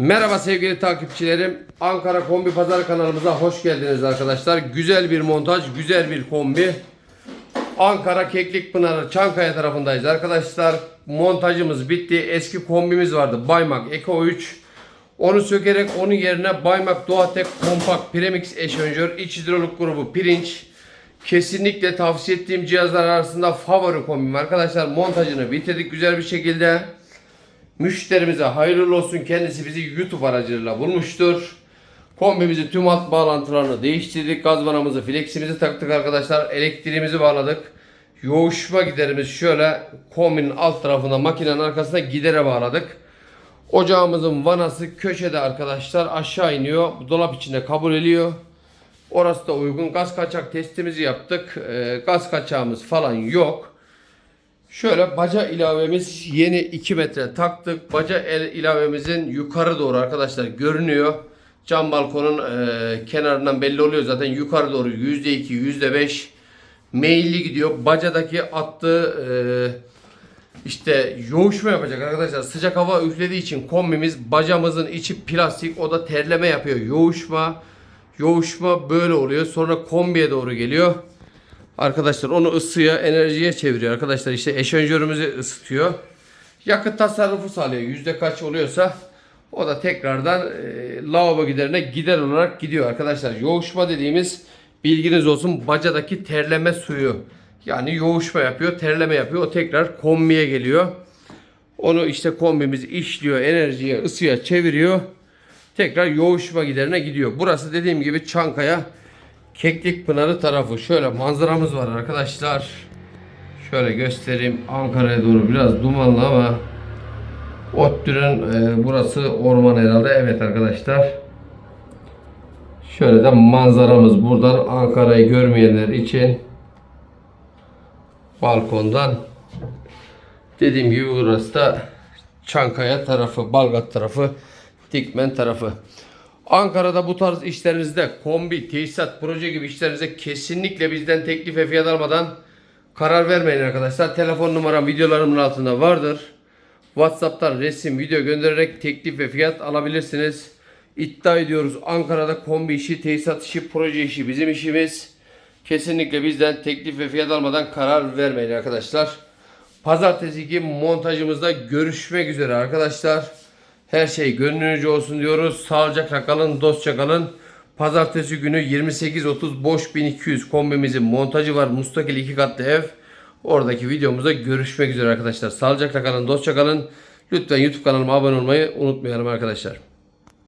Merhaba sevgili takipçilerim. Ankara Kombi Pazar kanalımıza hoş geldiniz arkadaşlar. Güzel bir montaj, güzel bir kombi. Ankara Keklik Pınarı Çankaya tarafındayız arkadaşlar. Montajımız bitti. Eski kombimiz vardı. Baymak Eco 3. Onu sökerek onun yerine Baymak Doğatek Kompakt Premix eşönjör iç hidrolik grubu pirinç. Kesinlikle tavsiye ettiğim cihazlar arasında favori kombim arkadaşlar. Montajını bitirdik güzel bir şekilde. Müşterimize hayırlı olsun. Kendisi bizi YouTube aracılığıyla bulmuştur. Kombimizi tüm alt bağlantılarını değiştirdik. Gaz vanamızı, fleximizi taktık arkadaşlar. Elektriğimizi bağladık. Yoğuşma giderimiz şöyle kombinin alt tarafında makinenin arkasında gidere bağladık. Ocağımızın vanası köşede arkadaşlar aşağı iniyor. Dolap içinde kabul ediyor. Orası da uygun. Gaz kaçak testimizi yaptık. Ee, gaz kaçağımız falan yok. Şöyle baca ilavemiz yeni 2 metre taktık. Baca el ilavemizin yukarı doğru arkadaşlar görünüyor. Cam balkonun e, kenarından belli oluyor zaten yukarı doğru %2 %5 meyilli gidiyor. Bacadaki attığı e, işte yoğuşma yapacak arkadaşlar. Sıcak hava üflediği için kombimiz bacamızın içi plastik o da terleme yapıyor. Yoğuşma yoğuşma böyle oluyor. Sonra kombiye doğru geliyor. Arkadaşlar onu ısıya, enerjiye çeviriyor. Arkadaşlar işte eşanjörümüzü ısıtıyor. Yakıt tasarrufu sağlıyor. Yüzde kaç oluyorsa o da tekrardan e, lavabo giderine gider olarak gidiyor arkadaşlar. Yoğuşma dediğimiz bilginiz olsun bacadaki terleme suyu. Yani yoğuşma yapıyor, terleme yapıyor. O tekrar kombiye geliyor. Onu işte kombimiz işliyor, enerjiye, ısıya çeviriyor. Tekrar yoğuşma giderine gidiyor. Burası dediğim gibi Çankaya Keklik Pınarı tarafı. Şöyle manzaramız var arkadaşlar. Şöyle göstereyim. Ankara'ya doğru biraz dumanlı ama Ottür'ün e, burası orman herhalde. Evet arkadaşlar. Şöyle de manzaramız buradan Ankara'yı görmeyenler için balkondan dediğim gibi burası da Çankaya tarafı, Balgat tarafı, Dikmen tarafı. Ankara'da bu tarz işlerinizde kombi, tesisat, proje gibi işlerinize kesinlikle bizden teklif ve fiyat almadan karar vermeyin arkadaşlar. Telefon numaram videolarımın altında vardır. WhatsApp'tan resim, video göndererek teklif ve fiyat alabilirsiniz. İddia ediyoruz Ankara'da kombi işi, tesisat işi, proje işi bizim işimiz. Kesinlikle bizden teklif ve fiyat almadan karar vermeyin arkadaşlar. Pazartesi günü montajımızda görüşmek üzere arkadaşlar. Her şey gönlünüzce olsun diyoruz. Sağlıcakla kalın, dostça kalın. Pazartesi günü 28.30 boş 1200 kombimizin montajı var. Mustakil iki katlı ev. Oradaki videomuzda görüşmek üzere arkadaşlar. Sağlıcakla kalın, dostça kalın. Lütfen YouTube kanalıma abone olmayı unutmayalım arkadaşlar.